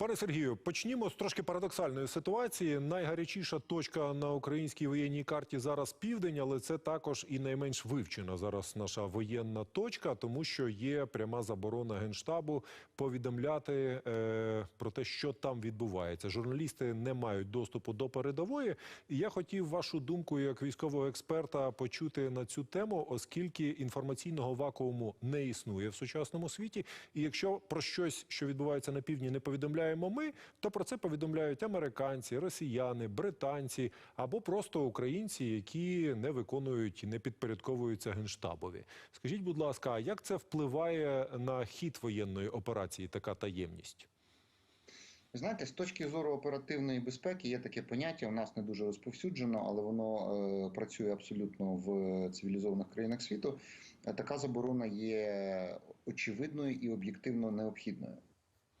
Пане Сергію, почнімо з трошки парадоксальної ситуації. Найгарячіша точка на українській воєнній карті зараз південь, але це також і найменш вивчена зараз наша воєнна точка, тому що є пряма заборона генштабу повідомляти е, про те, що там відбувається. Журналісти не мають доступу до передової. І я хотів вашу думку як військового експерта почути на цю тему, оскільки інформаційного вакууму не існує в сучасному світі. І якщо про щось, що відбувається на півдні, не повідомляємо ми, то про це повідомляють американці, росіяни, британці або просто українці, які не виконують і не підпорядковуються генштабові. Скажіть, будь ласка, як це впливає на хід воєнної операції? Така таємність? Знаєте, з точки зору оперативної безпеки є таке поняття. У нас не дуже розповсюджено, але воно е, працює абсолютно в цивілізованих країнах світу. Е, Така заборона є очевидною і об'єктивно необхідною.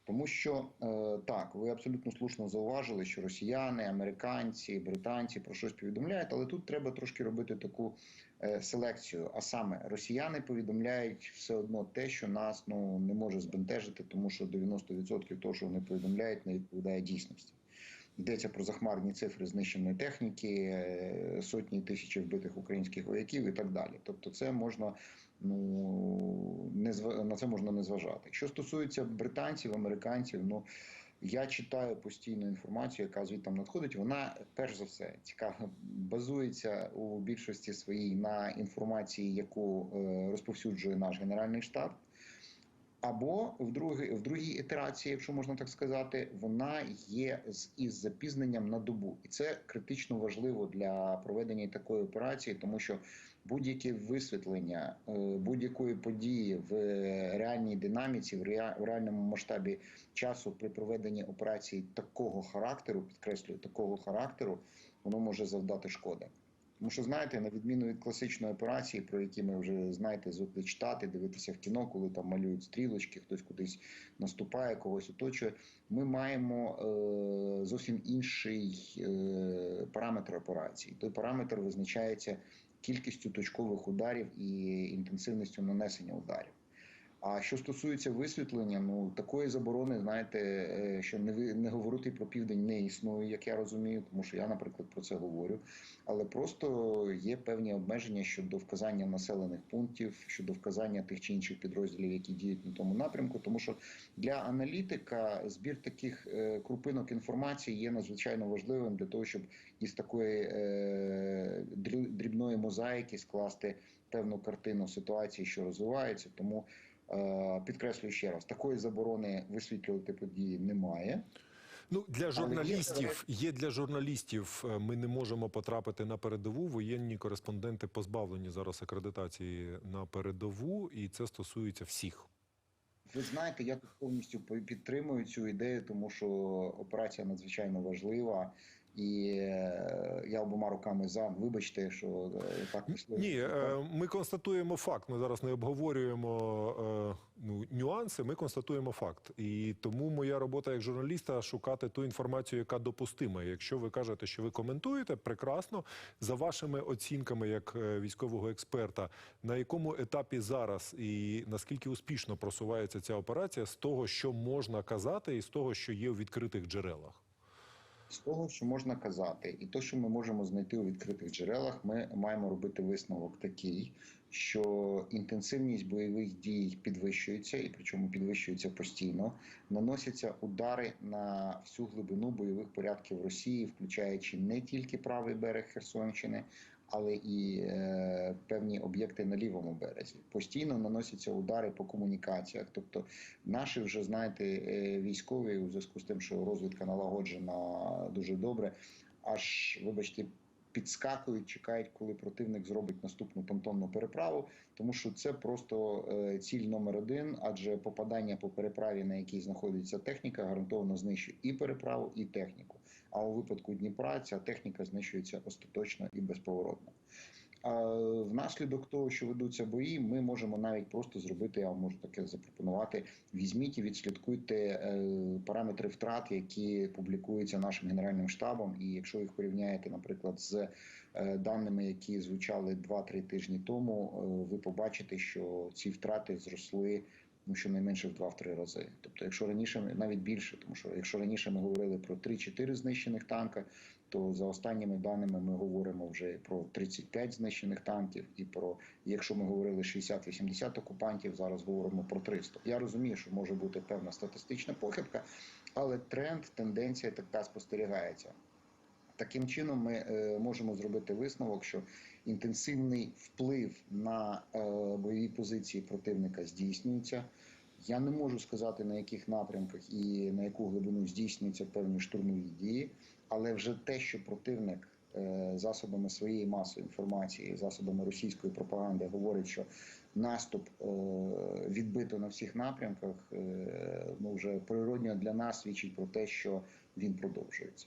Тому що е, так, ви абсолютно слушно зауважили, що росіяни, американці, британці про щось повідомляють, але тут треба трошки робити таку е, селекцію. А саме росіяни повідомляють все одно те, що нас ну не може збентежити, тому що 90% того, що вони повідомляють, не відповідає дійсності. Йдеться про захмарні цифри знищеної техніки, е, сотні тисячі вбитих українських вояків і так далі. Тобто, це можна ну не зв на це можна не зважати. Що стосується британців, американців, ну я читаю постійну інформацію, яка звідти надходить. Вона перш за все цікаво базується у більшості своїй на інформації, яку е, розповсюджує наш генеральний штаб. Або в другій, в другій ітерації, якщо можна так сказати, вона є з із запізненням на добу, і це критично важливо для проведення такої операції, тому що будь-яке висвітлення е, будь-якої події в реальній динаміці, в реальному масштабі часу при проведенні операції такого характеру, підкреслюю, такого характеру, воно може завдати шкоди. Тому що знаєте, на відміну від класичної операції, про які ми вже знаєте, звикли читати, дивитися в кіно, коли там малюють стрілочки, хтось кудись наступає, когось оточує. Ми маємо е, зовсім інший е, параметр операції. Той параметр визначається кількістю точкових ударів і інтенсивністю нанесення ударів. А що стосується висвітлення, ну такої заборони, знаєте, е, що не ви- не говорити про південь не існує, як я розумію, тому що я, наприклад, про це говорю. Але просто є певні обмеження щодо вказання населених пунктів, щодо вказання тих чи інших підрозділів, які діють на тому напрямку. Тому що для аналітика збір таких е, крупинок інформації є надзвичайно важливим для того, щоб із такої е, дрібної мозаїки скласти певну картину ситуації, що розвивається. Тому підкреслюю ще раз, такої заборони висвітлювати події немає. Ну для журналістів є для журналістів. е, Ми не можемо потрапити на передову. Воєнні кореспонденти позбавлені зараз акредитації на передову, і це стосується всіх. Ви знаєте, я тут повністю по- підтримую цю ідею, тому що операція надзвичайно важлива, і е, я обома руками за. Вибачте, що е, так вийшло. Ні, е, ми констатуємо факт. Ми зараз не обговорюємо ну, нюанси. Ми констатуємо факт. І тому моя робота як журналіста шукати ту інформацію, яка допустима. Якщо ви кажете, що ви коментуєте, прекрасно за вашими оцінками, як е, військового експерта, на якому етапі зараз і наскільки успішно просувається ця операція з того, що можна казати, і з того, що є у відкритих джерелах. З того, що можна казати, і то, що ми можемо знайти у відкритих джерелах, ми маємо робити висновок такий, що інтенсивність бойових дій підвищується, і причому підвищується постійно. Наносяться удари на всю глибину бойових порядків Росії, включаючи не тільки правий берег Херсонщини, але і е, певні об'єкти на лівому березі. Постійно наносяться удари по комунікаціях. Тобто, наші вже знаєте, е, військові у зв'язку з тим, що розвідка налагоджена дуже добре, аж вибачте. Підскакують, чекають, коли противник зробить наступну понтонну переправу, тому що це просто е, ціль номер один, адже попадання по переправі, на якій знаходиться техніка, гарантовано знищує і переправу, і техніку. А у випадку Дніпра ця техніка знищується остаточно і безповоротно. А внаслідок того, що ведуться бої, ми можемо навіть просто зробити, я вам можу таке запропонувати. Візьміть і відслідкуйте е, параметри втрат, які публікуються нашим генеральним штабом. І якщо їх порівняєте, наприклад, з е, даними, які звучали 2-3 тижні тому, е, ви побачите, що ці втрати зросли ну щонайменше в 2-3 рази. Тобто, якщо раніше навіть більше, тому що якщо раніше ми говорили про 3-4 знищених танка, то за останніми даними ми говоримо вже про 35 знищених танків, і про якщо ми говорили 60-80 окупантів, зараз говоримо про 300. Я розумію, що може бути певна статистична похибка, але тренд, тенденція така спостерігається. Таким чином, ми е, можемо зробити висновок, що інтенсивний вплив на е, бойові позиції противника здійснюється. Я не можу сказати на яких напрямках і на яку глибину здійснюються певні штурмові дії, але вже те, що противник е, засобами своєї масової інформації, засобами російської пропаганди говорить, що наступ е, відбито на всіх напрямках, е, ну вже природньо для нас свідчить про те, що він продовжується.